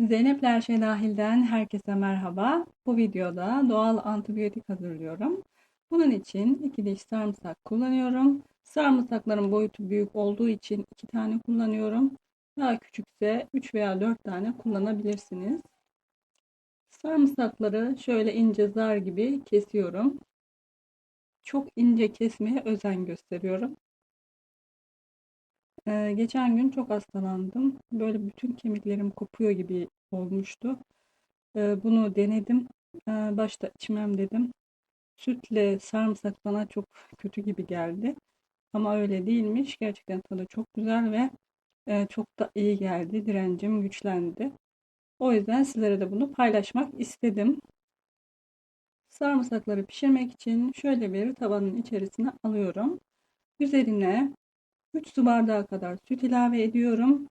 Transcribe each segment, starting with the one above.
Zeynep her şey dahilden herkese merhaba. Bu videoda doğal antibiyotik hazırlıyorum. Bunun için iki diş sarımsak kullanıyorum. Sarımsakların boyutu büyük olduğu için iki tane kullanıyorum. Daha küçükse 3 veya 4 tane kullanabilirsiniz. Sarımsakları şöyle ince zar gibi kesiyorum. Çok ince kesmeye özen gösteriyorum. Ee, geçen gün çok hastalandım. Böyle bütün kemiklerim kopuyor gibi olmuştu. Ee, bunu denedim. Ee, başta içmem dedim. Sütle sarımsak bana çok kötü gibi geldi. Ama öyle değilmiş. Gerçekten tadı çok güzel ve e, çok da iyi geldi. Direncim güçlendi. O yüzden sizlere de bunu paylaşmak istedim. Sarımsakları pişirmek için şöyle bir tavanın içerisine alıyorum. Üzerine 3 su bardağı kadar süt ilave ediyorum.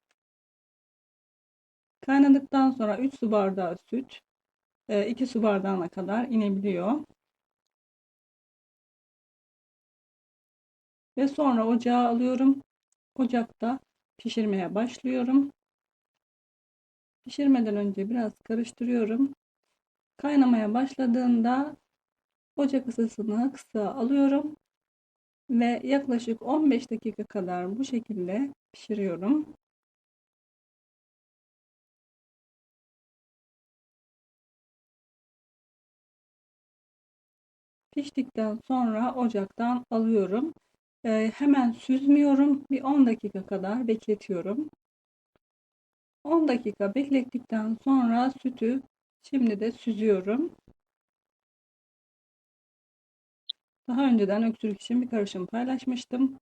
Kaynadıktan sonra 3 su bardağı süt 2 e, su bardağına kadar inebiliyor. Ve sonra ocağa alıyorum. Ocakta pişirmeye başlıyorum. Pişirmeden önce biraz karıştırıyorum. Kaynamaya başladığında ocak ısısını kısa alıyorum ve yaklaşık 15 dakika kadar bu şekilde pişiriyorum. Piştikten sonra ocaktan alıyorum. Ee, hemen süzmüyorum. Bir 10 dakika kadar bekletiyorum. 10 dakika beklettikten sonra sütü şimdi de süzüyorum. Daha önceden öksürük için bir karışım paylaşmıştım.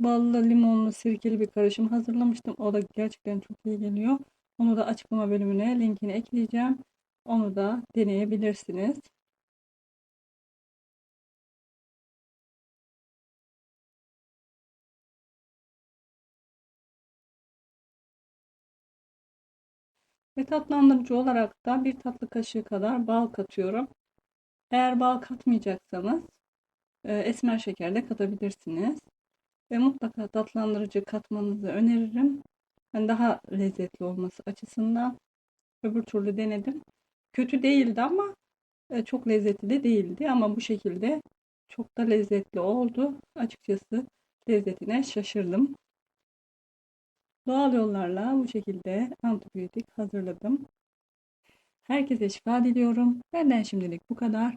Ballı, limonlu, sirkeli bir karışım hazırlamıştım. O da gerçekten çok iyi geliyor. Onu da açıklama bölümüne linkini ekleyeceğim. Onu da deneyebilirsiniz. Ve tatlandırıcı olarak da bir tatlı kaşığı kadar bal katıyorum. Eğer bal katmayacaksanız esmer şeker de katabilirsiniz. Ve mutlaka tatlandırıcı katmanızı öneririm. Yani daha lezzetli olması açısından. Öbür türlü denedim. Kötü değildi ama e, çok lezzetli de değildi. Ama bu şekilde çok da lezzetli oldu. Açıkçası lezzetine şaşırdım. Doğal yollarla bu şekilde antibiyotik hazırladım. Herkese şifa diliyorum. Benden şimdilik bu kadar.